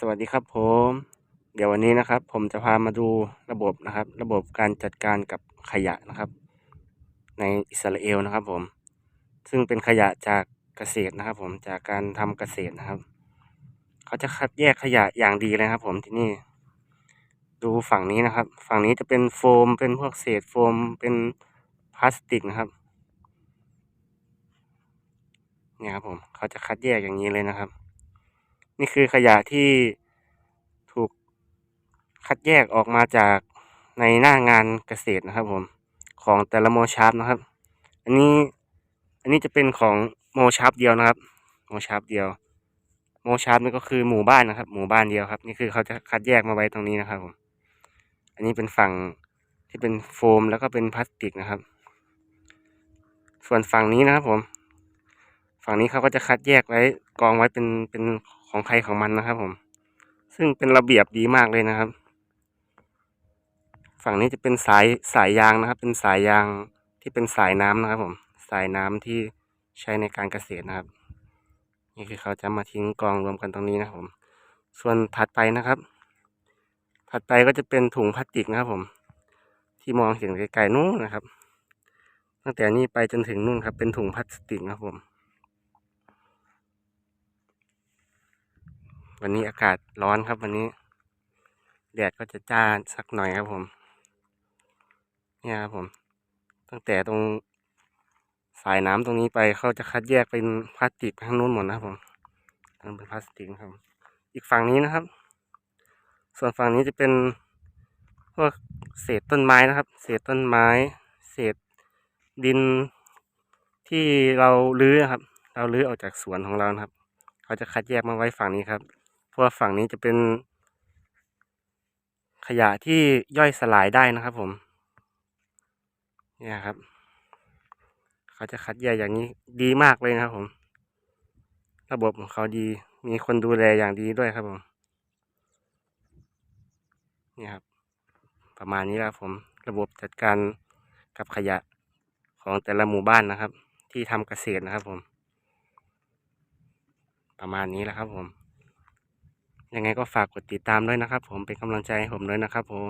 สวัสดีครับผม เดี๋ยววันนี้นะครับ ผมจะพามาดูระบบนะครับ ระบบการจัดการกับขยะนะครับ ในอิสราเอลนะครับผม ซึ่งเป็นขยะจากเกษตรนะครับ ผมจากการทำเกษตรนะครับ เขาจะคัดแยกขยะอย่างดีเลยครับ ผมที่นี่ ดูฝั่งนี้นะครับ ฝั่งนี้จะเป็นโฟม เป็นพวกเศษโฟม เป็นพลาสติกนะครับเนี่ยครับผมเขาจะคัดแยกอย่างนี้เลยนะครับ นี่คือขยะที่ถูกคัดแยกออกมาจากในหน้างานเกษตรนะครับผมของแต่ละโมชาร์ปนะครับ อันนี้อันนี้จะเป็นของโมชาร์ปเดียวนะครับ โมชาร์ปเดียว โมชาร์ปนี่ก็คือหมู่บ้านนะครับ หมู่บ้านเดียวครับ นี่คือเขาจะคัดแยกมาไว้ตรงนี้นะครับผมอันนี้เป็นฝั่งที่เป็นโฟมแล้วก็เป็นพลาสติกนะครับ ส่วนฝั่งนี้นะครับผม ฝั่งนี้เขาก็จะคัดแยกไว้กองไว้เป็นเป็น ของใครของมันนะครับ ผม ซึ่งเป็นระเบียบดีมากเลยนะครับ ฝั่งนี้จะเป็นสายสายยางนะครับ เป็นสายยางที่เป็นสายน้ำนะครับ ผม สายน้ำที่ใช้ในการเกษตรนะครับ นี่คือเขาจะมาทิ้งกองรวมกันตรงนี้นะครับผม ส่วนถัดไปนะครับถัดไปก็จะเป็นถุงพลาสติกนะครับผม ที่มองเห็นไกลๆนู้นนะครับ ตั้งแต่นี้ไปจนถึงนู่นครับ เป็นถุงพลาสติกนะครับผม วันนี้อากาศร้อนครับวันนี้ แดดก็จะจ้าสักหน่อยครับผม เนี่ยครับผม ตั้งแต่ตรงสายน้ำตรงนี้ไปเขาจะคัดแยกเป็นพลาสติกข้างนู้นหมดนะครับผมนั่นเป็นพลาสติกครับ อีกฝั่งนี้นะครับ ส่วนฝั่งนี้จะเป็นพวกเศษต้นไม้นะครับ เศษต้นไม้ เศษดินที่เราลื้อครับ เราลื้อออกจากสวนของเรานะครับ เขาจะคัดแยกมาไว้ฝั่งนี้ครับ พว่าฝั่งนี้จะเป็น ขยะที่ย่อยสลายได้นะครับผม เนี่ยครับ เขาจะคัดแยกอย่างนี้ดีมากเลยนะครับผม ระบบของเขาดีมีคนดูแลอย่างดีด้วยครับผมเนี่ยครับ ประมาณนี้ครับผม ระบบจัดการกับขยะของแต่ละหมู่บ้านนะครับ ที่ทำเกษตรนะครับผม ประมาณนี้แหละครับผม ยังไงก็ฝากกดติดตามด้วยนะครับ ผมเป็นกำลังใจให้ผมด้วยนะครับผม